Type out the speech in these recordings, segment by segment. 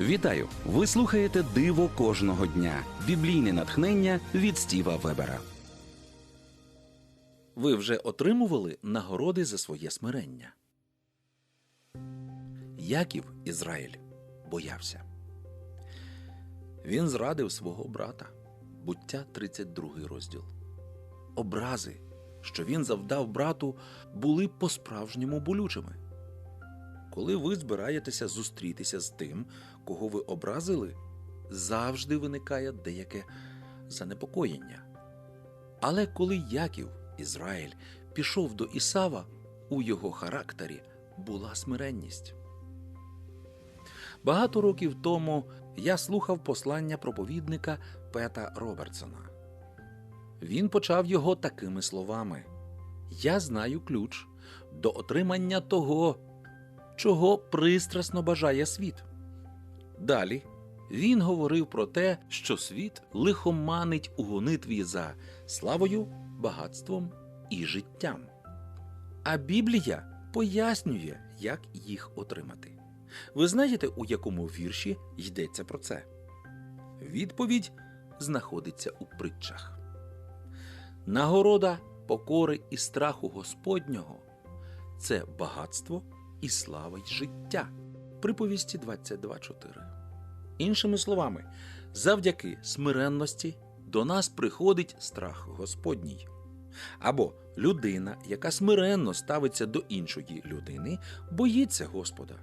Вітаю! Ви слухаєте Диво кожного дня. Біблійне натхнення від Стіва Вебера. Ви вже отримували нагороди за своє смирення. Яків Ізраїль боявся. Він зрадив свого брата. Буття 32 розділ. Образи, що він завдав брату, були по-справжньому болючими. Коли ви збираєтеся зустрітися з тим, кого ви образили, завжди виникає деяке занепокоєння. Але коли Яків, Ізраїль, пішов до Ісава, у його характері була смиренність. Багато років тому я слухав послання проповідника Пета Робертсона. Він почав його такими словами: Я знаю ключ до отримання того, чого пристрасно бажає світ. Далі він говорив про те, що світ лихоманить у гонитві за славою, багатством і життям. А Біблія пояснює, як їх отримати. Ви знаєте, у якому вірші йдеться про це? Відповідь знаходиться у притчах. Нагорода покори і страху Господнього це багатство і слава й життя. Приповісті 22.4. Іншими словами, завдяки смиренності до нас приходить страх Господній. Або людина, яка смиренно ставиться до іншої людини, боїться Господа.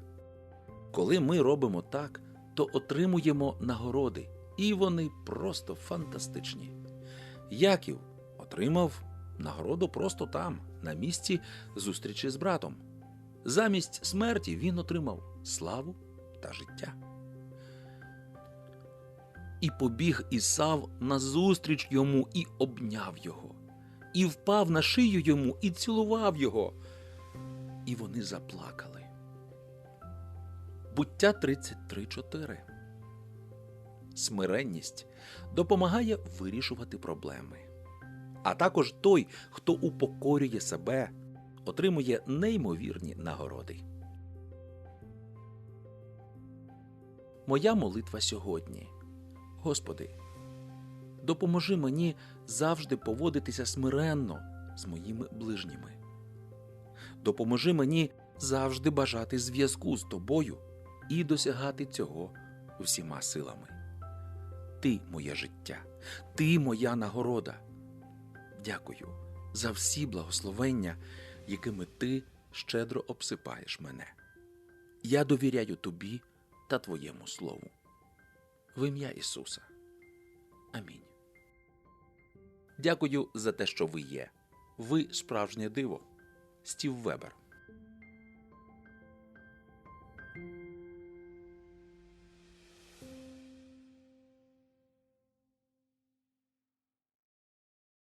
Коли ми робимо так, то отримуємо нагороди, і вони просто фантастичні. Яків отримав нагороду просто там, на місці зустрічі з братом. Замість смерті він отримав славу та життя. І побіг Ісав назустріч йому і обняв його, і впав на шию йому і цілував його. І вони заплакали. Буття 33.4 Смиренність допомагає вирішувати проблеми. А також той, хто упокорює себе, отримує неймовірні нагороди. Моя молитва сьогодні. Господи, допоможи мені завжди поводитися смиренно з моїми ближніми. Допоможи мені завжди бажати зв'язку з тобою і досягати цього всіма силами. Ти моє життя, ти моя нагорода. Дякую за всі благословення, якими ти щедро обсипаєш мене. Я довіряю тобі та твоєму слову. В ім'я Ісуса. Амінь. Дякую за те, що ви є. Ви справжнє диво. Стів Вебер.